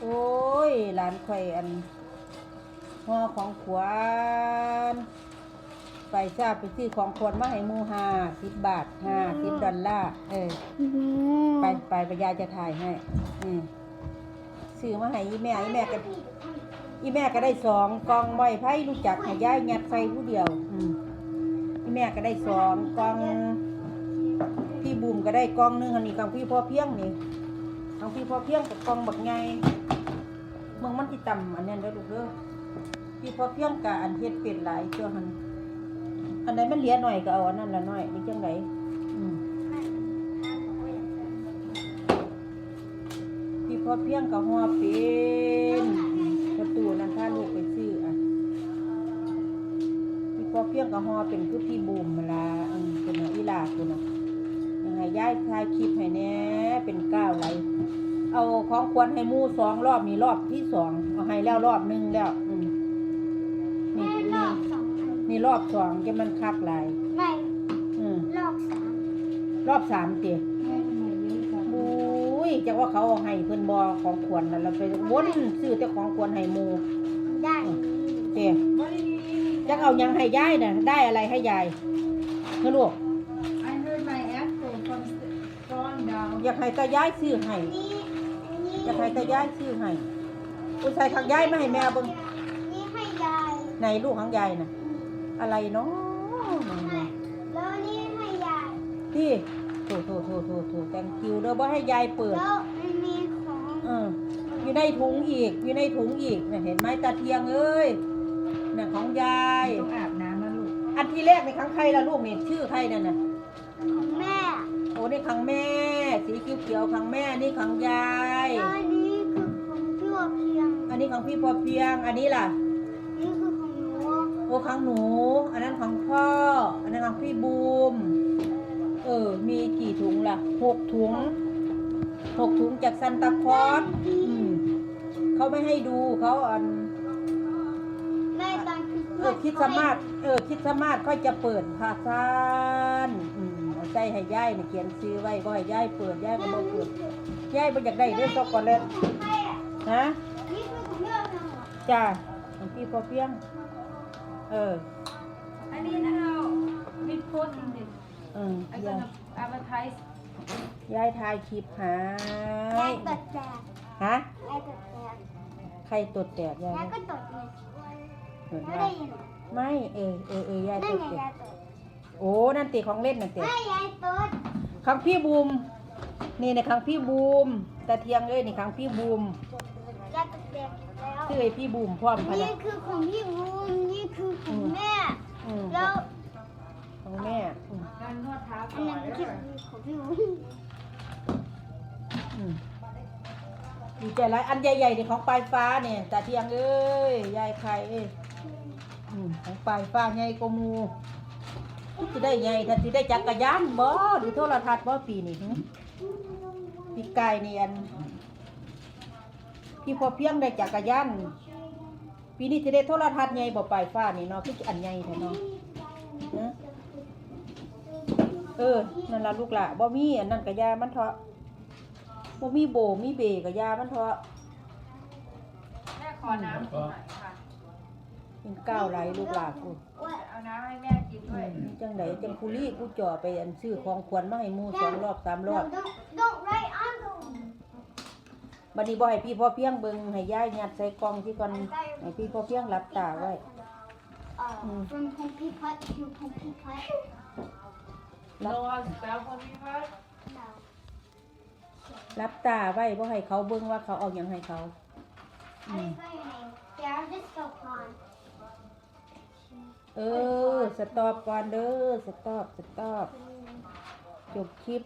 โอ้ยหลานข่อยอันห่อของขวัญไปทราบไปซื้อของขวัญมาให้หมูห้าสิบบาทห้าสิบดอลลาร์เออ ไปไปไปยายจะถ่ายให้อืมซื้อมาให้อีแม่อีแม่ก็อีแม่ก็ได้สองกล่องใบไผ่รู้จักให้ยายยัดใส่ผู้เดียว อืมอีแม่ก็ได้สองกล่องพี่บุ๋มก็ได้กล่องหนึงอันนี้กล่องพี่พ่อเพียงนี่ กล่องพี่พอเพียงกับกองบักไงเมืองมันที่ต่ำอันนี้ได้ลูกเด้อพี่พอเพียงกับอันเฮ็ดเป็นหลายเจ้าหันอันไหนมันเหลือหน่อยก็เอาอันนั้นละหน่อยนี่จังไดอืมพี่พอเพียงกับหัวเป็นประตูนั่นถ้าลูกไปซื้ออะพี่พอเพียงกับหัวเป็นคือพี่บูมเวลาอืมเป็นเอาอีหลาคุณน่ะ ยังไงย้ายถ่ายคลิปให้แหน่เป็นก้าวไหลเอาของควรให้หมู่สองรอบนี่รอบที่สองเอาให้แล้วรอบหนึงแล้วอืมนี่แม่ลนี่อกสองอันนี่รอบสองจะมันคักหลายไม่อืมลอกสามรอบสามเตียบุ้ยจักว่าเขาเอาให้เพิ่นบอของขวัญนั่นเราไปวนซื้อแต่ของขวัญให้หมูได้เจ๊จักเอาหยังให้ยายน่ะได้อะไรให้ยายเฮ้อลูก อยากให้ตายายซื้อให้นี่อันนี้อยากให้ตายายซื้อให้อุ้ยใส่ขังยายมาให้แม่เบิ่งนี่ให้ยายไหนลูกของยายน่ะ อะไรเนาะให้แล้วนี่ให้ยายที่โถโถโถโถโถแตงคิวเด้อบ่ให้ยายเปิดแล้วมันมีของเอออยู่ในถุงอีกอยู่ในถุงอีกน่ะเห็นไหมตาเทียงเอ้ยน่ะของยายต้องอาบน้ำนะลูกอันที่แรกในครั้งใครละลูกนี่ชื่อใครนั่นน่ะของแม่โอ้นี่ครั้งแม่ สีเขียวเขียวๆครั้งแม่นี่ครั้งยายแล้วอันนี้คือของพี่วเพียง อันนี้ของพี่พอเพียง อันนี้ล่ะ นี่คือของหนูโอ้ครั้งหนู อันนั้นของพ่อ อันนั้นของพี่บูม เออ มีกี่ถุงล่ะหกถุงหกถุงจากซันตาคลอสอืมเขาไม่ให้ดูเขาอัน แม่ตอนคือเออคิดสามารถเออคิดสามารถก็จะเปิดภาษานอืม เอาให้ยายเนี่ยเขียนซื้อไว้ก็ให้ยายเปิดยายก็บ่เปิดยายบ่อยากได้เด้วยช็อกโกแลตฮะนี่คือของพี่วเพียงเหรอจ้าของพี่พอเพียง เออ I mean how we put in this เออ I ย่าย gonna advertise ยายถ่ายคลิปหาแม่ตดแตกฮะแม่ตดแตกใครตดแตกยายแม่ก็ตดเลยเห็นไม่ไมได้ยินเหรอไม่ เออเออเออยายนั่ตนดไงแตยากยตด โอ้นั่นติของเล่นนั่นติไม่ยายตดครั้งพี่บูม นี่ในครั้งพี่บูมตาเทียงเอ้ยนี่ครั้งพี่บูมยายตดแตกแล้วชื่อไอ้พี่บูมพร้อมพะนี่นะคือของพี่บูมนี่คือของแม่ อืมแล้วของแม่อืมการนวดเท้าอันนั้นคือของพี่บูมอืมดีใจไรอันใหญ่ๆนี่ของปลายฟ้าเนี่ยตาเทียงเอ้ยยายใครเอ้ยอืมของปลายฟ้าใหญ่กว่าหมู สิได้ใหญ่ถ้าสิได้จักรยานบ่หรือโทรทัศน์บ่ปีนี้หึปีกายนี่อันพี่พอเพียงได้จักรยานปีนี้สิได้โทรทัศน์ใหญ่บ่ปลายฟ้านี่เนาะคืออันใหญ่แท้เนาะเออนั่นล่ะลูกหล่ะบ่มีอันนั้นก็ยามันเถาะบ่มีโบมีเบก็ยามันเถาะ แม่ขอน้ำหน่อยค่ะ เป็นก้าวไหลลูกหลานกูเอาน้ำให้แม่กินด้วย จังไหนจังคุรี่กูจ่อไปอันซื้อของควรมาให้หมูสองรอบสามรอบ don't don't write on the บัดนี้บ่ให้พี่พ่อเพียงเบิ่งให้ยายยัดใส่กล่องที่ก่อนให้พี่พ่อเพียงรับตาไว้ uh, from Pumpy Put to Pumpy Put. No spell for me first No. รับตาไว้บ่ให้เขาเบิ่งว่าเขาเอาหยังให้เขา I didn't say your name. Yeah, I'm just so fun. เออ สต็อปก่อนเด้อ สต็อป สต็อป จบคลิป